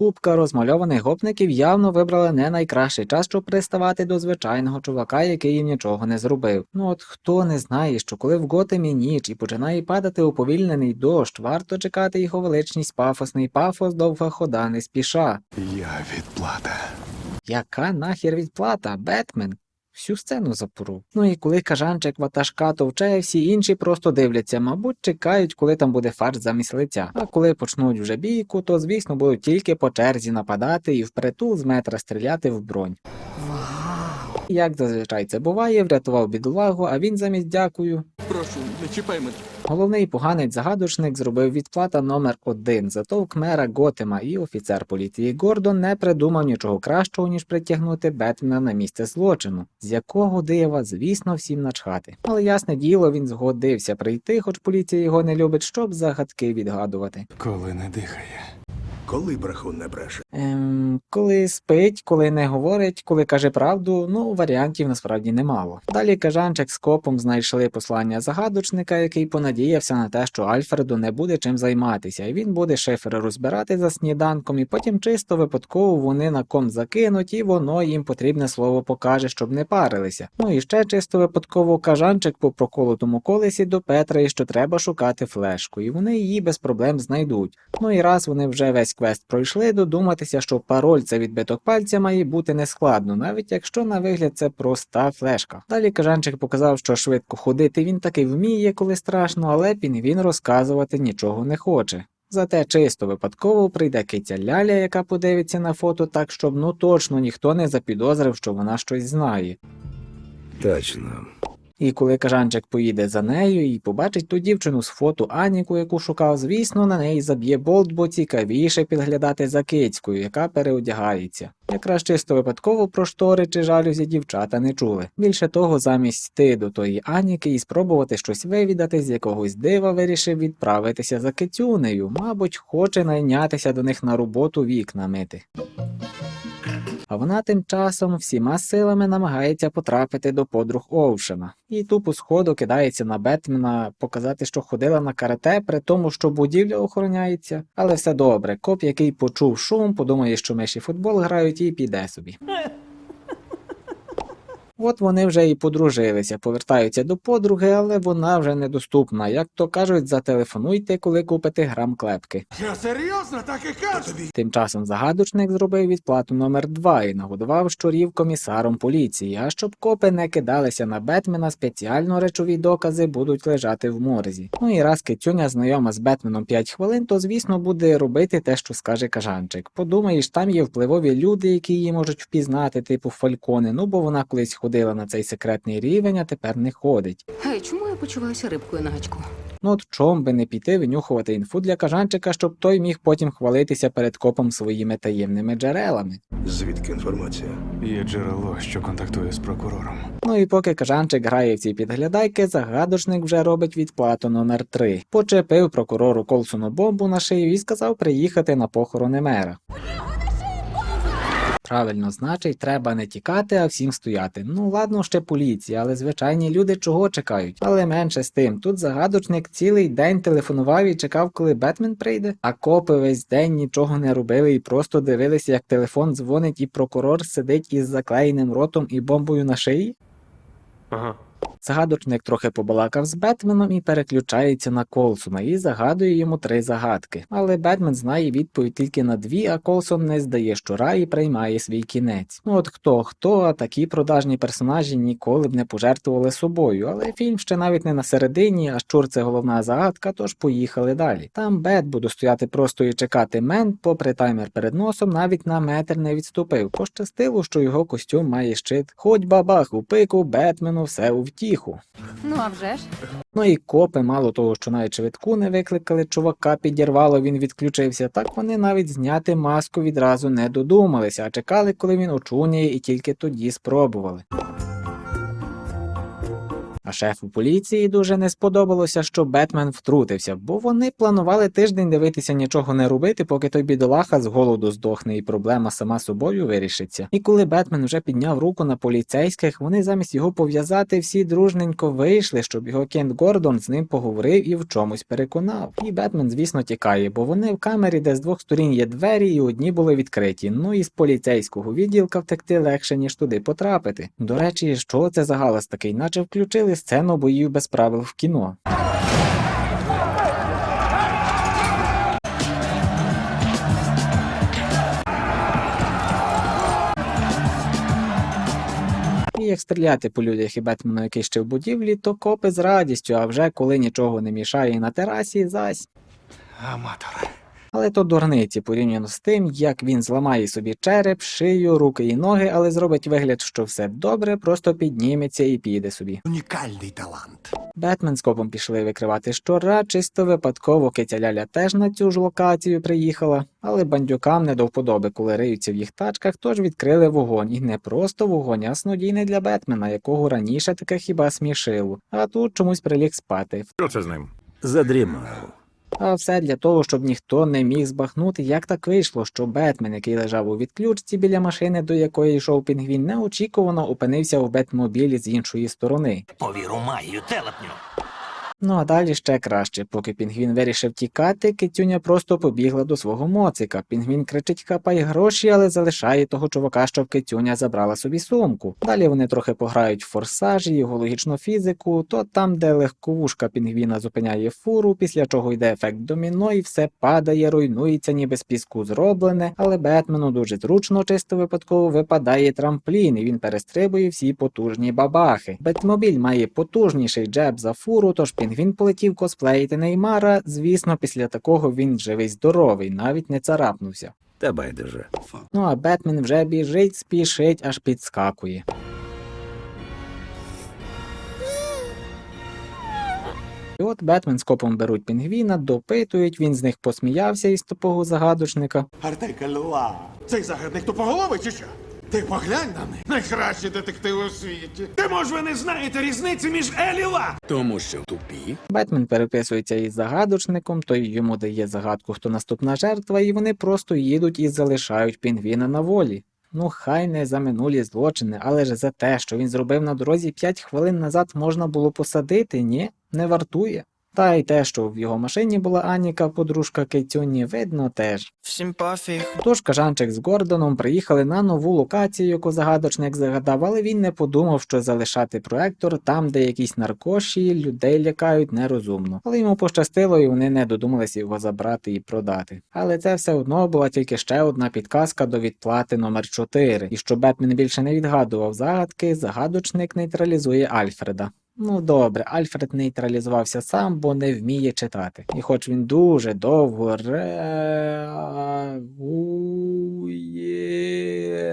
Купка розмальованих гопників явно вибрала не найкращий час, щоб приставати до звичайного чувака, який їм нічого не зробив. Ну от хто не знає, що коли в Готемі ніч і починає падати уповільнений дощ, варто чекати його величність пафосний пафос довга хода не спіша. Я відплата. Яка нахер відплата, Бетмен? Всю сцену запору. Ну і коли кажанчик ватажка товчає, всі інші просто дивляться, мабуть, чекають, коли там буде фарш замість лиця. А коли почнуть вже бійку, то звісно будуть тільки по черзі нападати і впритул з метра стріляти в бронь. Як зазвичай це буває, врятував бідолагу, а він замість дякую. Прошу, не чіпай мене. Головний поганець загадочник зробив відплата номер один затовк мера Готема і офіцер поліції Гордон не придумав нічого кращого, ніж притягнути Бетмена на місце злочину, з якого дива, звісно, всім начхати. Але ясне діло, він згодився прийти, хоч поліція його не любить, щоб загадки відгадувати. Коли не дихає. Коли брехун не бреше? Ем, коли спить, коли не говорить, коли каже правду, ну варіантів насправді немало. Далі кажанчик з копом знайшли послання загадочника, який понадіявся на те, що Альфреду не буде чим займатися, і він буде шифри розбирати за сніданком, і потім чисто випадково вони на ком закинуть, і воно їм потрібне слово покаже, щоб не парилися. Ну і ще чисто випадково кажанчик по проколотому колесі до Петри, що треба шукати флешку, і вони її без проблем знайдуть. Ну і раз вони вже весь квест пройшли, додуматися, що пароль це відбиток пальця має бути нескладно, навіть якщо на вигляд це проста флешка. Далі кажанчик показав, що швидко ходити він таки вміє, коли страшно, але він розказувати нічого не хоче. Зате чисто випадково прийде киця Ляля, яка подивиться на фото так, щоб ну точно ніхто не запідозрив, що вона щось знає. Точно. І коли кажанчик поїде за нею і побачить ту дівчину з фото Аніку, яку шукав, звісно, на неї заб'є болт, бо цікавіше підглядати за кицькою, яка переодягається. Якраз чисто випадково про штори чи жалюзі дівчата не чули. Більше того, замість йти до тої Аніки і спробувати щось вивідати, з якогось дива вирішив відправитися за кицюнею, мабуть, хоче найнятися до них на роботу вікна мити. А вона тим часом всіма силами намагається потрапити до подруг Оушена. І тупо сходу кидається на Бетмена показати, що ходила на карате, при тому, що будівля охороняється. Але все добре, коп, який почув шум, подумає, що миші футбол грають і піде собі. От вони вже і подружилися, повертаються до подруги, але вона вже недоступна. Як то кажуть, зателефонуйте, коли купите грам клепки. Я серйозно так і кажу. Тим часом загадочник зробив відплату номер 2 і нагодував щурів комісаром поліції. А щоб копи не кидалися на Бетмена, спеціально речові докази будуть лежати в морзі. Ну і раз кицюня знайома з Бетменом 5 хвилин, то звісно буде робити те, що скаже кажанчик. Подумаєш, там є впливові люди, які її можуть впізнати, типу фалькони. Ну бо вона колись ходила на цей секретний рівень, а тепер не ходить. Гей, чому я почуваюся рибкою на гачку? Ну от чом би не піти винюхувати інфу для кажанчика, щоб той міг потім хвалитися перед копом своїми таємними джерелами. Звідки інформація? Є джерело, що контактує з прокурором. Ну і поки кажанчик грає в ці підглядайки, загадочник вже робить відплату номер 3 Почепив прокурору Колсону бомбу на шию і сказав приїхати на похорони мера. Правильно, значить, треба не тікати, а всім стояти. Ну ладно, ще поліція, але звичайні люди чого чекають. Але менше з тим. Тут загадочник цілий день телефонував і чекав, коли Бетмен прийде, а копи весь день нічого не робили і просто дивилися, як телефон дзвонить, і прокурор сидить із заклеєним ротом і бомбою на шиї. Ага. Загадочник трохи побалакав з Бетменом і переключається на Колсона і загадує йому три загадки. Але Бетмен знає відповідь тільки на дві, а Колсон не здає щура і приймає свій кінець. Ну от хто хто, а такі продажні персонажі ніколи б не пожертвували собою. Але фільм ще навіть не на середині, а щур це головна загадка, тож поїхали далі. Там Бет буде стояти просто і чекати мент, попри таймер перед носом, навіть на метр не відступив. Пощастило, що його костюм має щит. Хоч бабах у пику, Бетмену все у втіху. Ну а вже ж. Ну і копи, мало того, що навіть швидку не викликали, чувака підірвало, він відключився, так вони навіть зняти маску відразу не додумалися, а чекали, коли він очуняє, і тільки тоді спробували. А шефу поліції дуже не сподобалося, що Бетмен втрутився, бо вони планували тиждень дивитися нічого не робити, поки той бідолаха з голоду здохне і проблема сама собою вирішиться. І коли Бетмен вже підняв руку на поліцейських, вони замість його пов'язати всі дружненько вийшли, щоб його Кент Гордон з ним поговорив і в чомусь переконав. І Бетмен, звісно, тікає, бо вони в камері, де з двох сторін є двері, і одні були відкриті. Ну і з поліцейського відділка втекти легше, ніж туди потрапити. До речі, що це за галас такий, наче включили сцену боїв без правил в кіно. І як стріляти по людях і Бетмену, який ще в будівлі, то копи з радістю, а вже коли нічого не мішає на терасі, зась. Аматор. Але то дурниці порівняно з тим, як він зламає собі череп, шию, руки і ноги, але зробить вигляд, що все добре, просто підніметься і піде собі. Унікальний талант. Бетмен з копом пішли викривати щора, чисто випадково Китя Ляля теж на цю ж локацію приїхала, але бандюкам не до вподоби, коли риються в їх тачках, тож відкрили вогонь. І не просто вогонь, а снодійний для Бетмена, якого раніше таке хіба смішило, а тут чомусь приліг спати. Що це з ним? Задрімав. А все для того, щоб ніхто не міг збахнути, як так вийшло, що Бетмен, який лежав у відключці біля машини, до якої йшов пінгвін, неочікувано опинився в Бетмобілі з іншої сторони. Повіру маю, телепню. Ну а далі ще краще. Поки пінгвін вирішив тікати, кицюня просто побігла до свого моцика. Пінгвін кричить хапай гроші, але залишає того чувака, що кицюня забрала собі сумку. Далі вони трохи пограють в форсажі, його логічну фізику, то там, де легковушка пінгвіна зупиняє фуру, після чого йде ефект доміно, і все падає, руйнується, ніби з піску зроблене, але Бетмену дуже зручно, чисто випадково випадає трамплін, і він перестрибує всі потужні бабахи. Бетмобіль має потужніший джеб за фуру, тож пінгвін полетів косплеїти Неймара. Звісно, після такого він живий здоровий, навіть не царапнувся. Та байдуже. Ну а Бетмен вже біжить, спішить, аж підскакує. І от Бетмен з копом беруть пінгвіна, допитують, він з них посміявся із тупого загадочника. Артекалюа. Цей загадник тупоголовий чи що? Ти поглянь на них. Найкращі детективи у світі. Ти може ви не знаєте різниці між Еліла? Тому що тупі. Бетмен переписується із загадочником, той йому дає загадку, хто наступна жертва, і вони просто їдуть і залишають пінгвіна на волі. Ну, хай не за минулі злочини, але ж за те, що він зробив на дорозі 5 хвилин назад можна було посадити, ні, не вартує. Та й те, що в його машині була Аніка, подружка Кейтюні, видно теж. Всім пофіг. Тож Кажанчик з Гордоном приїхали на нову локацію, яку загадочник загадав, але він не подумав, що залишати проектор там, де якісь наркоші, людей лякають нерозумно. Але йому пощастило, і вони не додумалися його забрати і продати. Але це все одно була тільки ще одна підказка до відплати номер 4 І щоб Бетмен більше не відгадував загадки, загадочник нейтралізує Альфреда. Ну добре, Альфред нейтралізувався сам, бо не вміє читати. І хоч він дуже довго реагує,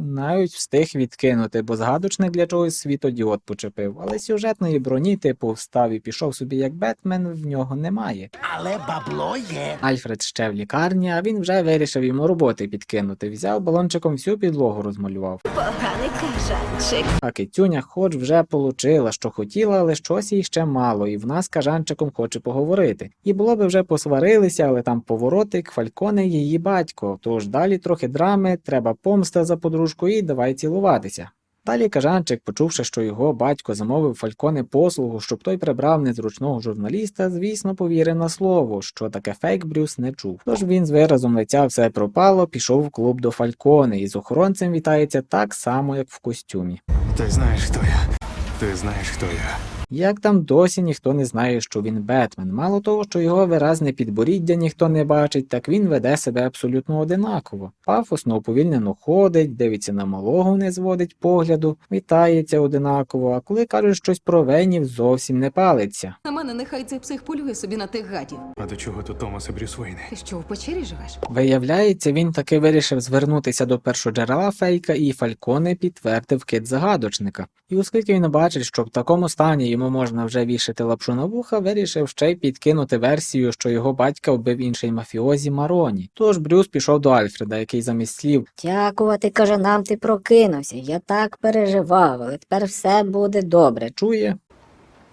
навіть встиг відкинути, бо згадочник для чогось світодіод почепив. Але сюжетної броні, типу, встав і пішов собі як Бетмен, в нього немає. Але бабло є. Альфред ще в лікарні, а він вже вирішив йому роботи підкинути. Взяв балончиком всю підлогу розмалював. Поганий кажанчик. А кицюня хоч вже получила, що хотіла, але щось їй ще мало, і в нас кажанчиком хоче поговорити. І було би вже посварилися, але там поворотик, фальконе її батько. Тож далі трохи драми, треба помста за подружку і давай цілуватися. Далі кажанчик, почувши, що його батько замовив Фальконе послугу, щоб той прибрав незручного журналіста, звісно, повірив на слово, що таке фейк Брюс не чув. Тож він з виразом лиця все пропало, пішов в клуб до Фальконе і з охоронцем вітається так само, як в костюмі. Ти знаєш, хто я. Ти знаєш, хто я. Як там досі ніхто не знає, що він Бетмен. Мало того, що його виразне підборіддя ніхто не бачить, так він веде себе абсолютно одинаково. Пафосно уповільнено ходить, дивиться на малого, не зводить погляду, вітається одинаково, а коли кажуть щось про венів, зовсім не палиться. На мене нехай цей псих полює собі на тих гадів. А до чого тут Томас і Брюс Вейни? Ти що, в печері живеш? Виявляється, він таки вирішив звернутися до першоджерела фейка, і Фальконе підтвердив кит загадочника. І оскільки він бачить, що в такому стані йому можна вже вішати лапшу на вуха, вирішив ще й підкинути версію, що його батька вбив інший мафіозі Мароні. Тож Брюс пішов до Альфреда, який замість слів Дякувати кажанам ти прокинувся. Я так переживав, але тепер все буде добре. чує,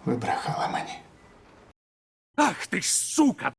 Ви брехали мені. Ах ти ж сука!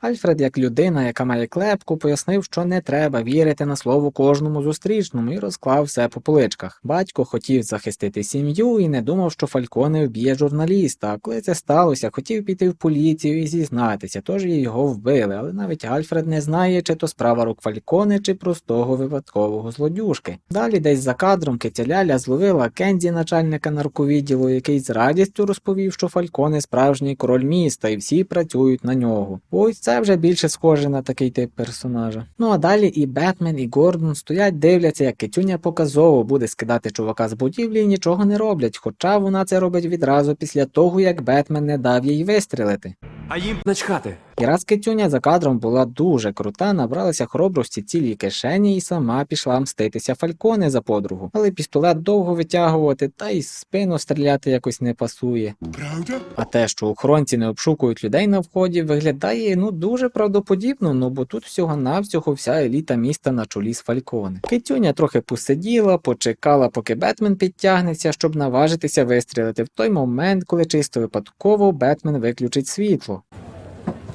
Альфред, як людина, яка має клепку, пояснив, що не треба вірити на слово кожному зустрічному і розклав все по поличках. Батько хотів захистити сім'ю і не думав, що Фальконе вб'є журналіста. А коли це сталося, хотів піти в поліцію і зізнатися, тож його вбили. Але навіть Альфред не знає, чи то справа рук Фальконе, чи простого випадкового злодюжки. Далі десь за кадром Китяляля зловила Кензі, начальника нарковідділу, який з радістю розповів, що Фальконе справжній король міста, і всі працюють на нього. Ось це вже більше схоже на такий тип персонажа. Ну а далі і Бетмен, і Гордон стоять, дивляться, як Китюня показово буде скидати чувака з будівлі і нічого не роблять, хоча вона це робить відразу після того, як Бетмен не дав їй вистрілити. А їм начхати. І раз Китюня за кадром була дуже крута, набралася хоробрості цілій кишені і сама пішла мститися Фальконе за подругу. Але пістолет довго витягувати та й спину стріляти якось не пасує. Правда? А те, що охоронці не обшукують людей на вході, виглядає ну дуже правдоподібно, ну бо тут всього навсього вся еліта міста на чолі з Фальконе. Китюня трохи посиділа, почекала, поки Бетмен підтягнеться, щоб наважитися вистрілити в той момент, коли чисто випадково Бетмен виключить світло.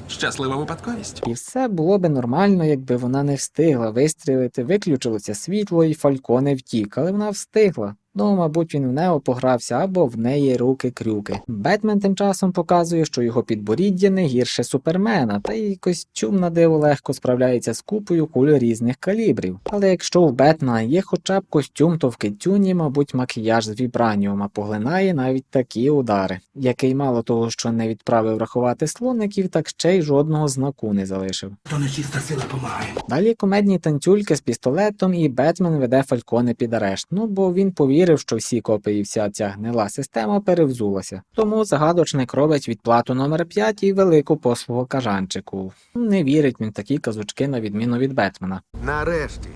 Щаслива випадковість. І все було би нормально, якби вона не встигла вистрілити, виключилося світло і Фальконе втік, але вона встигла. Ну, мабуть, він в нео погрався або в неї руки-крюки. Бетмен тим часом показує, що його підборіддя не гірше супермена, та й костюм на диво легко справляється з купою куль різних калібрів. Але якщо в Бетмена є хоча б костюм, то в Китюні, мабуть, макіяж з вібраніума поглинає навіть такі удари, який мало того, що не відправив рахувати слоників, так ще й жодного знаку не залишив. То нечиста сила помагає. Далі комедні танцюльки з пістолетом, і Бетмен веде Фальконе під арешт. Ну бо він повірив, що всі копи і вся ця гнила система перевзулася. Тому загадочник робить відплату номер 5 і велику послугу кажанчику. Не вірить він в такі казочки на відміну від Бетмена. Нарешті.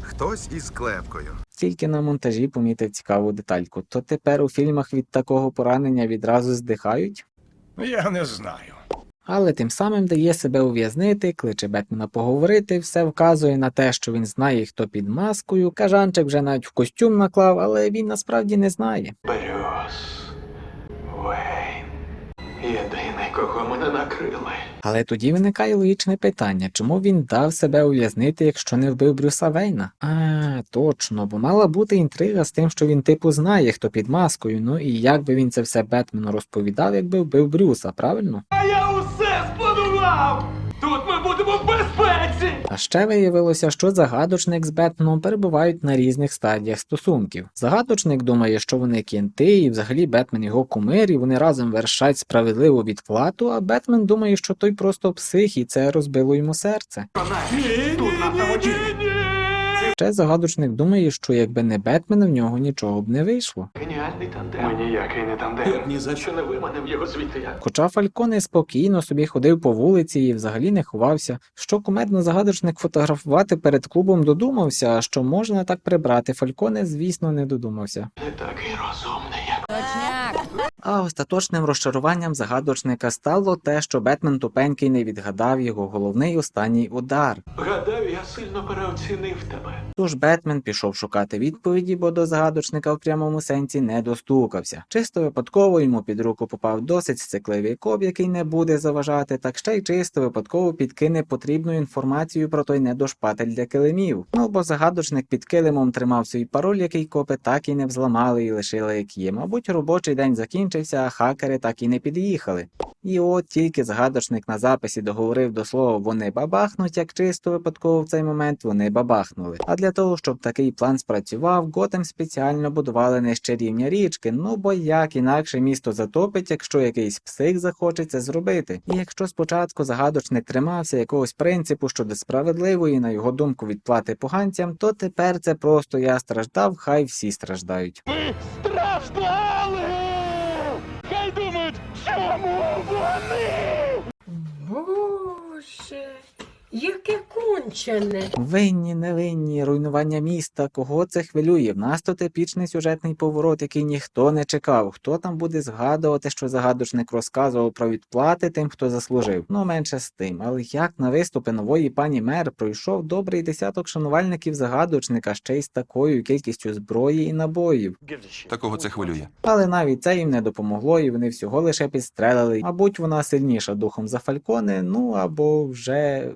Хтось із клепкою. Тільки на монтажі помітив цікаву детальку. То тепер у фільмах від такого поранення відразу здихають? Я не знаю. Але тим самим дає себе ув'язнити, кличе Бетмена поговорити, все вказує на те, що він знає, хто під маскою. Кажанчик вже навіть в костюм наклав, але він насправді не знає. Брюс. Вейн. Єдиний, кого мене накрили. Але тоді виникає логічне питання, чому він дав себе ув'язнити, якщо не вбив Брюса Вейна? А, точно, бо мала бути інтрига з тим, що він типу знає, хто під маскою. Ну і як би він це все Бетмену розповідав, якби вбив Брюса, правильно? А я! Тут ми будемо в безпеці! А ще виявилося, що загадочник з Бетменом перебувають на різних стадіях стосунків. Загадочник думає, що вони кінти, і взагалі Бетмен його кумир, і вони разом вершать справедливу відплату, а Бетмен думає, що той просто псих, і це розбило йому серце. Ні, ні, ні, ні, воді! Ще загадочник думає, що якби не Бетмен, в нього нічого б не вийшло. Геніальний тандем. Ми ніякий не тандем. Ні за що не виманив його звідти. Хоча Фальконе спокійно собі ходив по вулиці і взагалі не ховався, що кумедно загадочник фотографувати перед клубом додумався, а що можна так прибрати, Фальконе, звісно, не додумався. Не такий розумний, як А остаточним розчаруванням загадочника стало те, що Бетмен тупенький не відгадав його головний останній удар. гадаю, я сильно переоцінив тебе. Тож Бетмен пішов шукати відповіді, бо до загадочника в прямому сенсі не достукався. Чисто випадково йому під руку попав досить сцикливий коп, який не буде заважати, так ще й чисто випадково підкине потрібну інформацію про той недошпатель для килимів. Ну бо загадочник під килимом тримав свій пароль, який копи так і не взламали і лишили як є. Мабуть, робочий день закінчився, хакери так і не під'їхали. І от тільки згадочник на записі договорив до слова вони бабахнуть, як чисто випадково в цей момент вони бабахнули. А для того, щоб такий план спрацював, Готем спеціально будували нижче рівня річки. Ну бо як інакше місто затопить, якщо якийсь псих захоче це зробити. І якщо спочатку загадочник тримався якогось принципу щодо справедливої, на його думку, відплати поганцям, то тепер це просто я страждав, хай всі страждають. Страждали! Чому вони! Боже, Яке кончене. Винні, невинні, руйнування міста, кого це хвилює? В нас тут епічний сюжетний поворот, який ніхто не чекав. Хто там буде згадувати, що загадочник розказував про відплати тим, хто заслужив? Ну менше з тим. Але як на виступи нової пані мер пройшов добрий десяток шанувальників загадочника ще й з такою кількістю зброї і набоїв. Такого це хвилює. Але навіть це їм не допомогло, і вони всього лише підстрелили. Мабуть, вона сильніша духом за Фальконе, ну або вже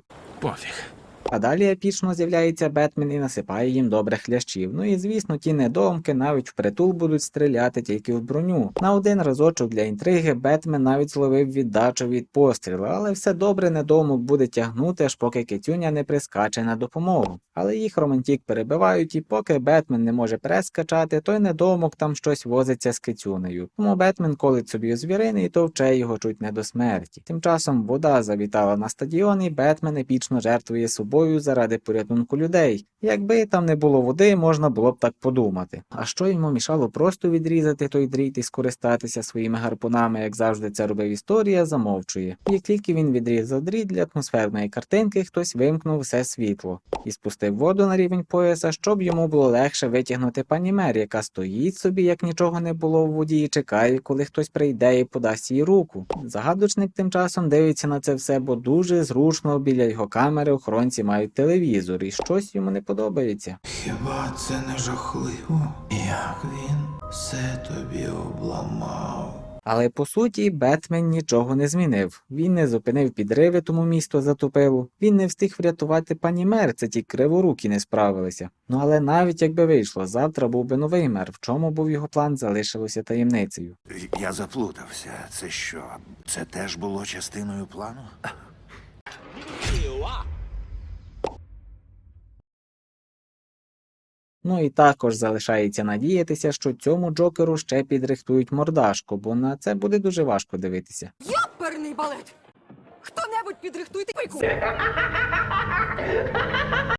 Пофіг. А далі епічно з'являється Бетмен і насипає їм добре хлящів. Ну і звісно, ті недомки навіть впритул будуть стріляти тільки в броню. На один разочок для інтриги Бетмен навіть зловив віддачу від пострілу, але все добре недомок буде тягнути, аж поки китюня не прискаче на допомогу. Але їх романтік перебивають, і поки Бетмен не може перескачати, той недомок там щось возиться з китюнею. Тому Бетмен колить собі звірини і товче його чуть не до смерті. Тим часом вода завітала на стадіон, і Бетмен епічно жертвує собою заради порятунку людей. Якби там не було води, можна було б так подумати. А що йому мішало просто відрізати той дріт і скористатися своїми гарпунами, як завжди це робив історія, замовчує. Як тільки він відрізав дріт для атмосферної картинки, хтось вимкнув все світло і спустив воду на рівень пояса, щоб йому було легше витягнути пані Мер, яка стоїть собі, як нічого не було в воді, і чекає, коли хтось прийде і подасть їй руку. Загадочник тим часом дивиться на це все, бо дуже зручно біля його камери охоронці мають телевізор, і щось йому не подобається. Хіба це не жахливо? Як він все тобі обламав? Але по суті, Бетмен нічого не змінив. Він не зупинив підриви, тому місто затопило. Він не встиг врятувати пані мер, це ті криворукі не справилися. Ну але навіть якби вийшло, завтра був би новий мер. В чому був його план, залишилося таємницею. Я заплутався. Це що? Це теж було частиною плану? Ну і також залишається надіятися, що цьому Джокеру ще підрихтують мордашку, бо на це буде дуже важко дивитися. Перний балет! Хто-небудь підрихтуйте пику!